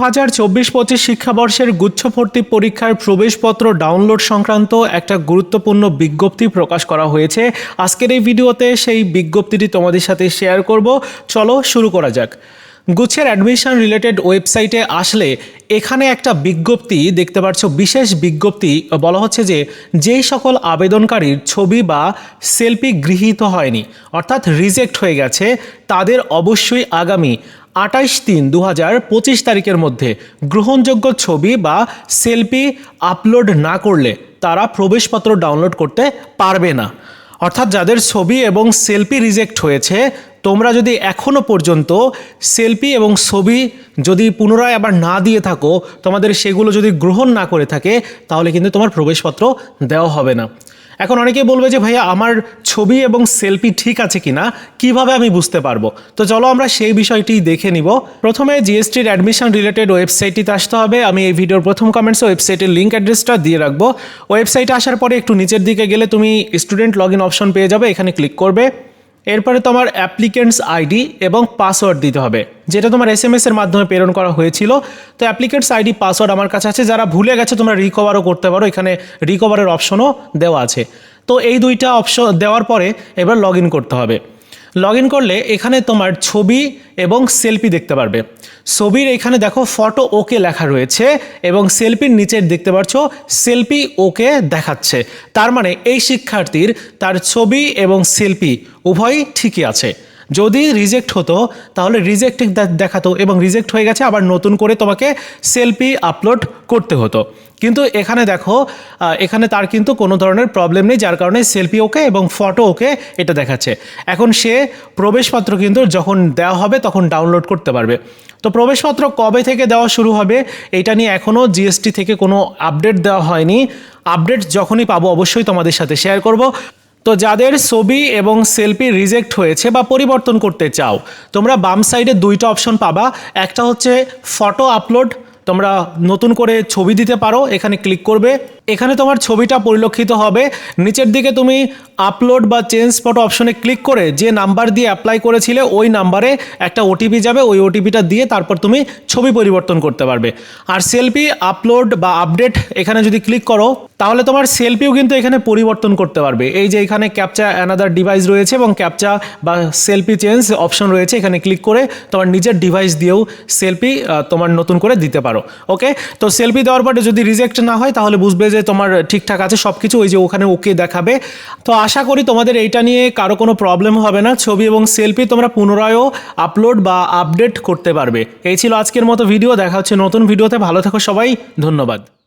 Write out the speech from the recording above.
হাজার চব্বিশ পঁচিশ শিক্ষাবর্ষের গুচ্ছ ভর্তি পরীক্ষার প্রবেশপত্র ডাউনলোড সংক্রান্ত একটা গুরুত্বপূর্ণ বিজ্ঞপ্তি প্রকাশ করা হয়েছে। আজকের এই ভিডিওতে সেই বিজ্ঞপ্তিটি তোমাদের সাথে শেয়ার করব। চলো শুরু করা যাক। গুচ্ছের অ্যাডমিশন রিলেটেড ওয়েবসাইটে আসলে এখানে একটা বিজ্ঞপ্তি দেখতে পাচ্ছ। বিশেষ বিজ্ঞপ্তি বলা হচ্ছে যে যেই সকল আবেদনকারীর ছবি বা সেলফি গৃহীত হয়নি, অর্থাৎ রিজেক্ট হয়ে গেছে, তাদের অবশ্যই আগামী আটাইশ তিন দু হাজার পঁচিশ তারিখের মধ্যে গ্রহণযোগ্য ছবি বা সেলফি আপলোড না করলে তারা প্রবেশপত্র ডাউনলোড করতে পারবে না। অর্থাৎ যাদের ছবি এবং সেলফি রিজেক্ট হয়েছে তোমরা যদি এখনও পর্যন্ত সেলফি এবং ছবি যদি পুনরায় আবার না দিয়ে থাকো, তোমাদের সেগুলো যদি গ্রহণ না করে থাকে, তাহলে কিন্তু তোমার প্রবেশপত্র দেওয়া হবে না। এখন অনেকেই বলবে যে, ভাইয়া, আমার ছবি এবং সেলফি ঠিক আছে কিনা? কীভাবে আমি বুঝতে পারব? তো চলো আমরা সেই বিষয়টি দেখে নিব। প্রথমে জিএসটির অ্যাডমিশন রিলেটেড ওয়েবসাইটটিতে আসতে হবে। আমি এই ভিডিওর প্রথম কমেন্টসে ওয়েবসাইটের লিঙ্ক অ্যাড্রেসটা দিয়ে রাখব। ওয়েবসাইটে আসার পরে একটু নিচের দিকে গেলে তুমি স্টুডেন্ট লগ ইন অপশন পেয়ে যাবে, এখানে ক্লিক করবে। এরপরে তোমার অ্যাপ্লিকেন্টস আইডি এবং পাসওয়ার্ড দিতে হবে। যেটা তোমার এস এম এর মাধ্যমে প্রেরণ করা হয়েছিল। তো অ্যাপ্লিকেন্টস আইডি পাসওয়ার্ড আমার কাছে আছে। যারা ভুলে গেছে, তোমরা রিকভারও করতে পারো। এখানে রিকভারের অপশনও দেওয়া আছে। তো এই দুইটা অপশন দেওয়ার পরে এবার লগ করতে হবে। লগ ইন করলে এখানে তোমার ছবি এবং সেলফি দেখতে পারবে। ছবির এখানে দেখো ফটো ওকে লেখা রয়েছে এবং সেলফির নিচের দেখতে পাচ্ছ সেলফি ওকে দেখাচ্ছে। তার মানে এই শিক্ষার্থীর তার ছবি এবং সেলফি উভয়ই ঠিকই আছে। যদি রিজেক্ট হতো, তাহলে রিজেক্ট দেখাতো এবং রিজেক্ট হয়ে গেছে, আবার নতুন করে তোমাকে সেলফি আপলোড করতে হতো। কিন্তু এখানে দেখো এখানে তার কিন্তু কোনো ধরনের প্রবলেম নেই, যার কারণে সেলফি ওকে এবং ফটো ওকে এটা দেখাচ্ছে। এখন সে প্রবেশপত্র কিন্তু যখন দেওয়া হবে, তখন ডাউনলোড করতে পারবে। তো প্রবেশপত্র কবে থেকে দেওয়া শুরু হবে, এটা নিয়ে এখনও জিএসটি থেকে কোনো আপডেট দেওয়া হয়নি। আপডেট যখনই পাবো, অবশ্যই তোমাদের সাথে শেয়ার করব। তো যাদের ছবি এবং সেলফি রিজেক্ট হয়েছে বা পরিবর্তন করতে চাও, তোমরা বাম সাইডে দুইটা অপশন পাবা। একটা হচ্ছে ফটো আপলোড তোমরা নতুন করে ছবি দিতে পারো, এখানে ক্লিক করবে। এখানে তোমার ছবিটা পরিলক্ষিত হবে। নিচের দিকে তুমি আপলোড বা চেঞ্জ ফটো অপশনে ক্লিক করে যে নাম্বার দিয়ে অ্যাপ্লাই করেছিলে, ওই নাম্বারে একটা ওটিপি যাবে, ওই ওটিপিটা দিয়ে তারপর তুমি ছবি পরিবর্তন করতে পারবে। আর সেলফি আপলোড বা আপডেট এখানে যদি ক্লিক করো, তাহলে তোমার সেলফিও কিন্তু এখানে পরিবর্তন করতে পারবে। এই যে এখানে ক্যাপচা অ্যানাদার ডিভাইস রয়েছে এবং ক্যাপচা বা সেলফি চেঞ্জ অপশন রয়েছে, এখানে ক্লিক করে তোমার নিজের ডিভাইস দিয়েও সেলফি তোমার নতুন করে দিতে পারো ওকে তো সেলফি দেওয়ার পরে যদি রিজেক্ট না হয়, তাহলে বুঝবে যে তোমার ঠিকঠাক আছে সব কিছু ওই যে ওখানে ওকে দেখাবে। তো আশা করি তোমাদের এইটা নিয়ে কারও কোনো প্রবলেম হবে না। ছবি এবং সেলফি তোমরা পুনরায়ও আপলোড বা আপডেট করতে পারবে। এই ছিল আজকের মতো ভিডিও দেখা হচ্ছে নতুন ভিডিওতে ভালো থাকো সবাই, ধন্যবাদ।